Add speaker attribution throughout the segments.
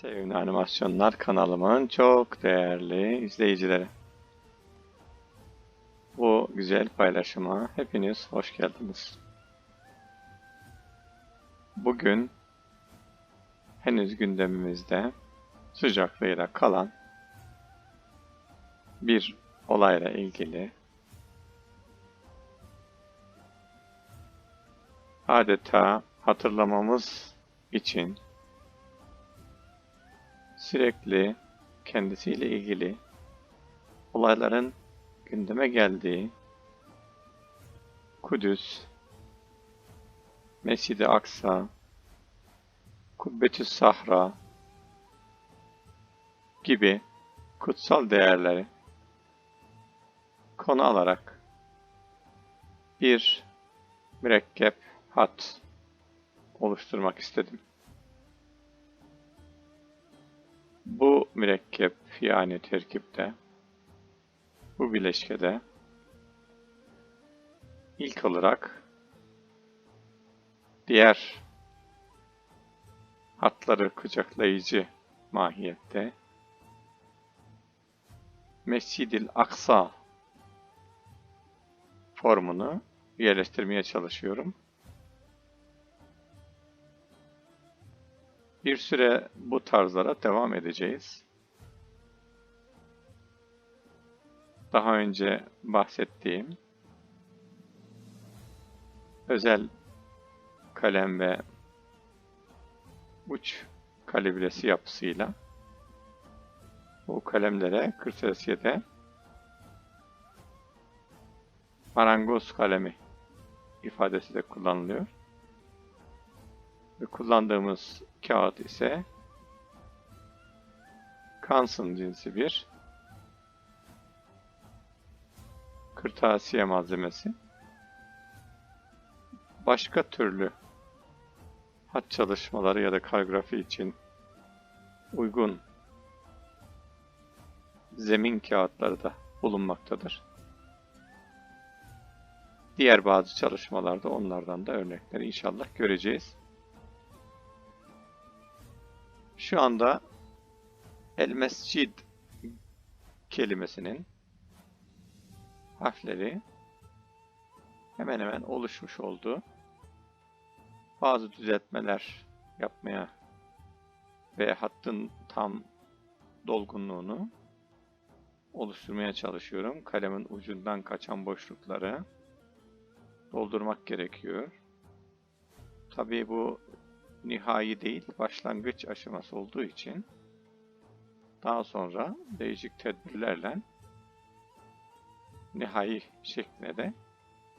Speaker 1: Sevimli Animasyonlar kanalımın çok değerli izleyicileri. Bu güzel paylaşıma hepiniz hoş geldiniz. Bugün henüz gündemimizde sıcaklığıyla kalan bir olayla ilgili adeta hatırlamamız için sürekli kendisiyle ilgili olayların gündeme geldiği Kudüs, Mescid-i Aksa, Kubbetü Sahra gibi kutsal değerleri konu alarak bir mürekkep hat oluşturmak istedim. Bu mürekkep yani terkipte, bu bileşkede ilk olarak diğer hatları kucaklayıcı mahiyette Mescid-i Aksa formunu yerleştirmeye çalışıyorum. Bir süre bu tarzlara devam edeceğiz. Daha önce bahsettiğim özel kalem ve uç kalibresi yapısıyla bu kalemlere kırtasiyede marangoz kalemi ifadesi de kullanılıyor. Ve kullandığımız kağıt ise Kanson cinsi bir kırtasiye malzemesi. Başka türlü hat çalışmaları ya da kaligrafi için uygun zemin kağıtları da bulunmaktadır. Diğer bazı çalışmalarda onlardan da örnekleri inşallah göreceğiz. Şu anda El Mescid kelimesinin harfleri hemen hemen oluşmuş oldu. Bazı düzeltmeler yapmaya ve hattın tam dolgunluğunu oluşturmaya çalışıyorum. Kalemin ucundan kaçan boşlukları doldurmak gerekiyor. Tabii bu nihai değil, başlangıç aşaması olduğu için daha sonra değişik tedbirlerle nihai şekline de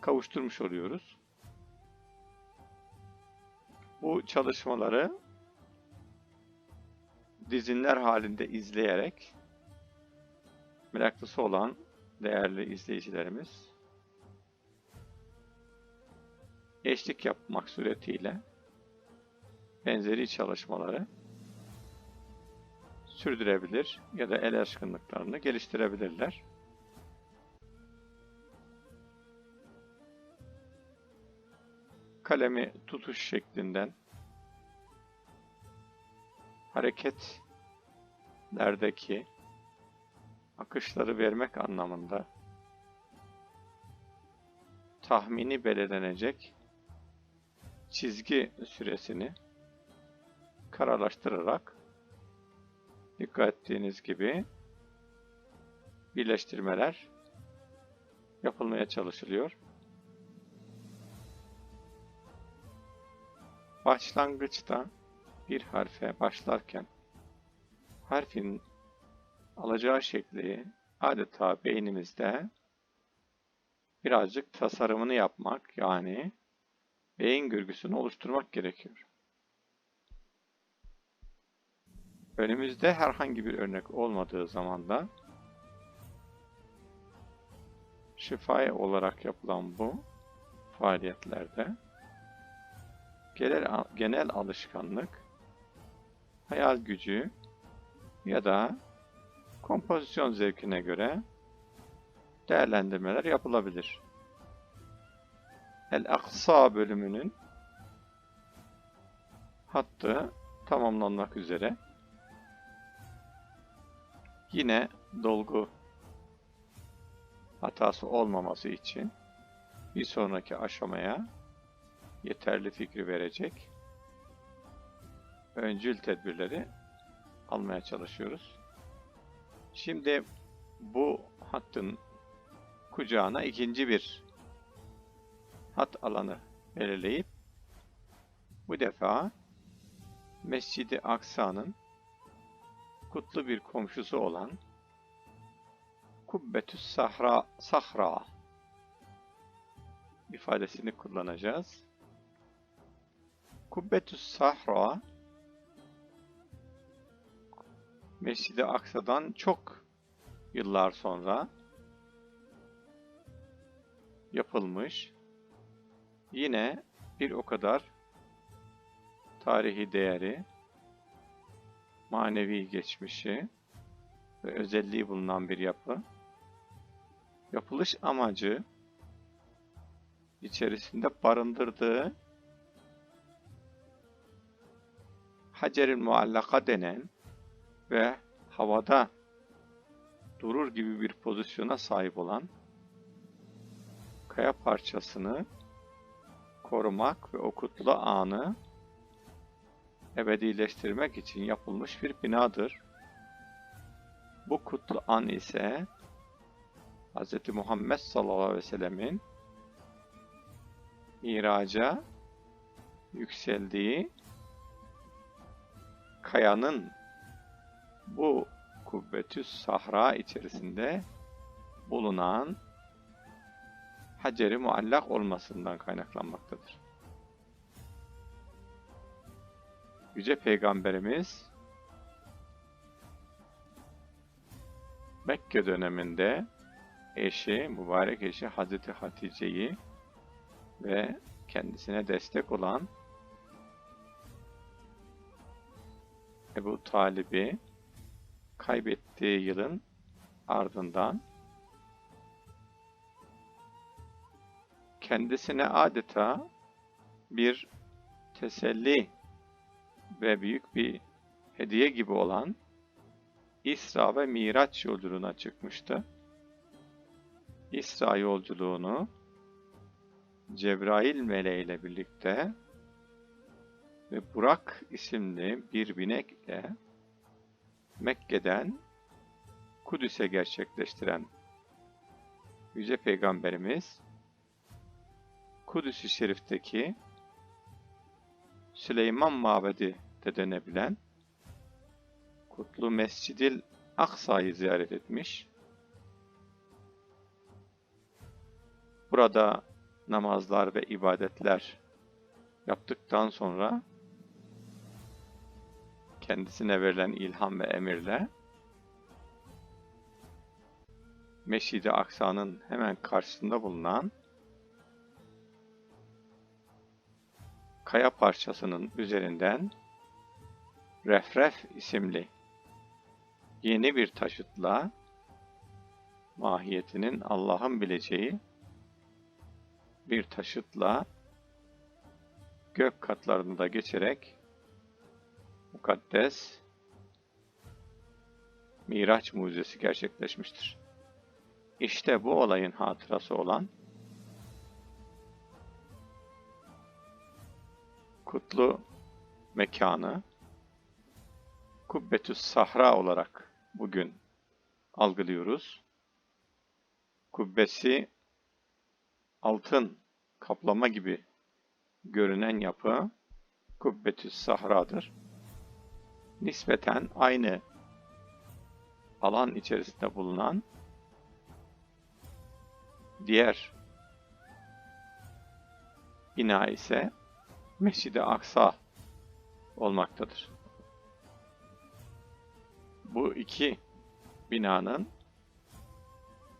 Speaker 1: kavuşturmuş oluyoruz. Bu çalışmaları dizinler halinde izleyerek meraklısı olan değerli izleyicilerimiz eşlik yapmak suretiyle benzeri çalışmaları sürdürebilir ya da el aşkınlıklarını geliştirebilirler. Kalemi tutuş şeklinden hareketlerdeki akışları vermek anlamında tahmini belirlenecek çizgi süresini karalaştırarak dikkat ettiğiniz gibi birleştirmeler yapılmaya çalışılıyor. Başlangıçta bir harfe başlarken harfin alacağı şekli adeta beynimizde birazcık tasarımını yapmak yani beyin görgüsünü oluşturmak gerekiyor. Önümüzde herhangi bir örnek olmadığı zaman da şifai olarak yapılan bu faaliyetlerde genel, genel alışkanlık, hayal gücü ya da kompozisyon zevkine göre değerlendirmeler yapılabilir. El-Aksa bölümünün hattı tamamlanmak üzere Yine dolgu hatası olmaması için bir sonraki aşamaya yeterli fikri verecek öncül tedbirleri almaya çalışıyoruz. Şimdi bu hattın kucağına ikinci bir hat alanı belirleyip bu defa Mescid-i Aksa'nın kutlu bir komşusu olan Kubbetüs Sahra, Sahra ifadesini kullanacağız. Kubbetüs Sahra Mescid-i Aksa'dan çok yıllar sonra yapılmış. Yine bir o kadar tarihi değeri, manevi geçmişi ve özelliği bulunan bir yapı. Yapılış amacı içerisinde barındırdığı Hacer-i Muallaka denen ve havada durur gibi bir pozisyona sahip olan kaya parçasını korumak ve o anı ebedileştirmek için yapılmış bir binadır. Bu kutlu an ise Hz. Muhammed sallallahu aleyhi ve sellemin miraca yükseldiği kayanın bu kubbetü sahra içerisinde bulunan Hacer-i muallak olmasından kaynaklanmaktadır. Yüce Peygamberimiz Mekke döneminde eşi, mübarek eşi Hazreti Hatice'yi ve kendisine destek olan Ebu Talib'i kaybettiği yılın ardından kendisine adeta bir teselli ve büyük bir hediye gibi olan İsra ve Miraç yolculuğuna çıkmıştı. İsra yolculuğunu Cebrail meleğiyle birlikte ve Burak isimli bir binekle Mekke'den Kudüs'e gerçekleştiren Yüce Peygamberimiz Kudüs-ü Şerif'teki Süleyman Mabedi de denebilen Kutlu Mescidil Aksa'yı ziyaret etmiş. Burada namazlar ve ibadetler yaptıktan sonra kendisine verilen ilham ve emirle Meşid-i Aksa'nın hemen karşısında bulunan kaya parçasının üzerinden Refref isimli yeni bir taşıtla mahiyetinin Allah'ın bileceği bir taşıtla gök katlarını da geçerek mukaddes Miraç mucizesi gerçekleşmiştir. İşte bu olayın hatırası olan kutlu mekanı Kubbetüs Sahra olarak bugün algılıyoruz. Kubbesi altın kaplama gibi görünen yapı Kubbetüs Sahra'dır. Nispeten aynı alan içerisinde bulunan diğer bina ise Mescid-i Aksa olmaktadır. Bu iki binanın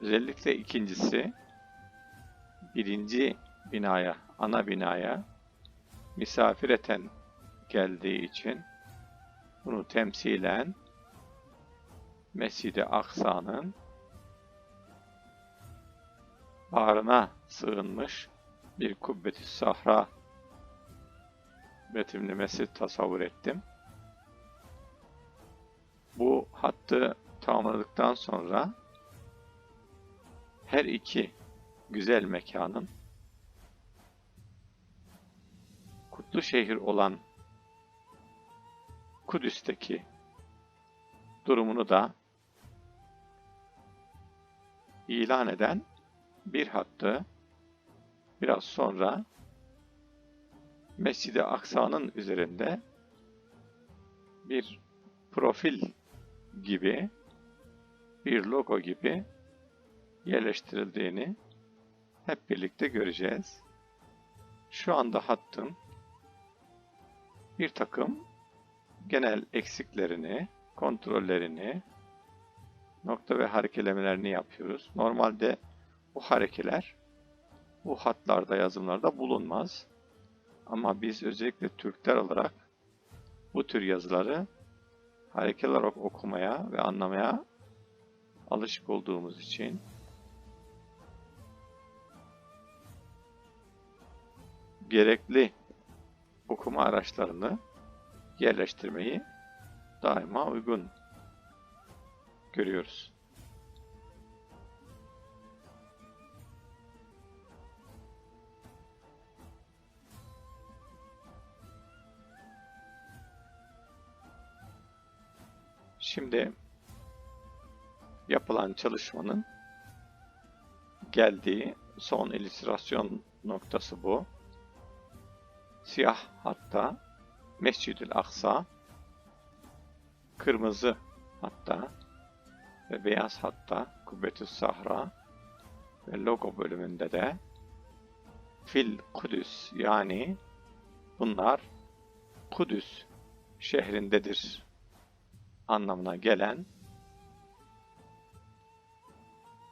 Speaker 1: özellikle ikincisi birinci binaya, ana binaya misafireten geldiği için bunu temsilen Mescid-i Aksa'nın bağrına sığınmış bir kubbeti sahra betimlemesi tasavvur ettim. Bu hattı tamamladıktan sonra her iki güzel mekanın kutlu şehir olan Kudüs'teki durumunu da ilan eden bir hattı biraz sonra Mescid-i Aksa'nın üzerinde bir profil gibi bir logo gibi yerleştirildiğini hep birlikte göreceğiz. Şu anda hattın bir takım genel eksiklerini, kontrollerini, nokta ve harekelemelerini yapıyoruz. Normalde bu harekeler bu hatlarda, yazımlarda bulunmaz. Ama biz özellikle Türkler olarak bu tür yazıları harekeler olarak okumaya ve anlamaya alışık olduğumuz için gerekli okuma araçlarını yerleştirmeyi daima uygun görüyoruz. Şimdi yapılan çalışmanın geldiği son illüstrasyon noktası bu. Siyah hatta Mescid-ül Aksa, kırmızı hatta ve beyaz hatta Kubbetü Sahra ve logo bölümünde de Fil Kudüs yani bunlar Kudüs şehrindedir anlamına gelen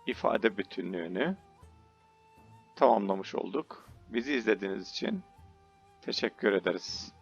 Speaker 1: ifade bütünlüğünü tamamlamış olduk. Bizi izlediğiniz için teşekkür ederiz.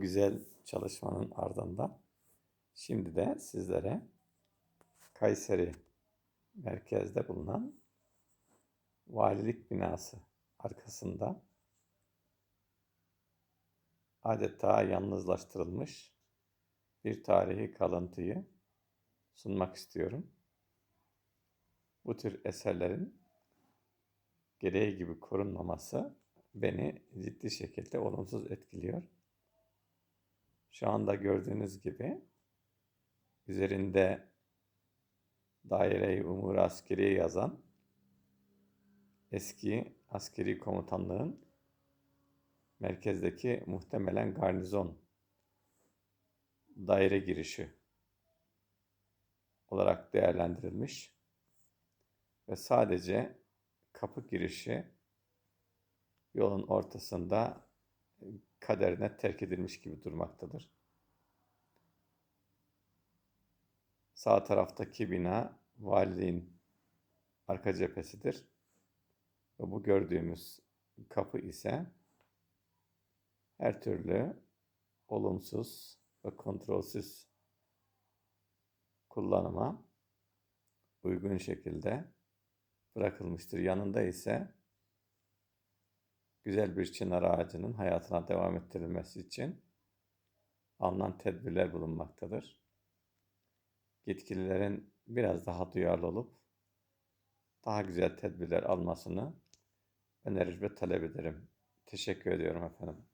Speaker 1: Bu güzel çalışmanın ardından şimdi de sizlere Kayseri merkezde bulunan valilik binası arkasında adeta yalnızlaştırılmış bir tarihi kalıntıyı sunmak istiyorum. Bu tür eserlerin gereği gibi korunmaması beni ciddi şekilde olumsuz etkiliyor. Şu anda gördüğünüz gibi üzerinde daire-i umur askeri yazan eski askeri komutanlığın merkezdeki muhtemelen garnizon daire girişi olarak değerlendirilmiş ve sadece kapı girişi yolun ortasında kaderine terk edilmiş gibi durmaktadır. Sağ taraftaki bina valiliğin arka cephesidir. Ve bu gördüğümüz kapı ise her türlü olumsuz ve kontrolsüz kullanıma uygun şekilde bırakılmıştır. Yanında ise güzel bir çınar ağacının hayatına devam ettirilmesi için alınan tedbirler bulunmaktadır. yetkililerin biraz daha duyarlı olup daha güzel tedbirler almasını önerir ve talep ederim. Teşekkür ediyorum efendim.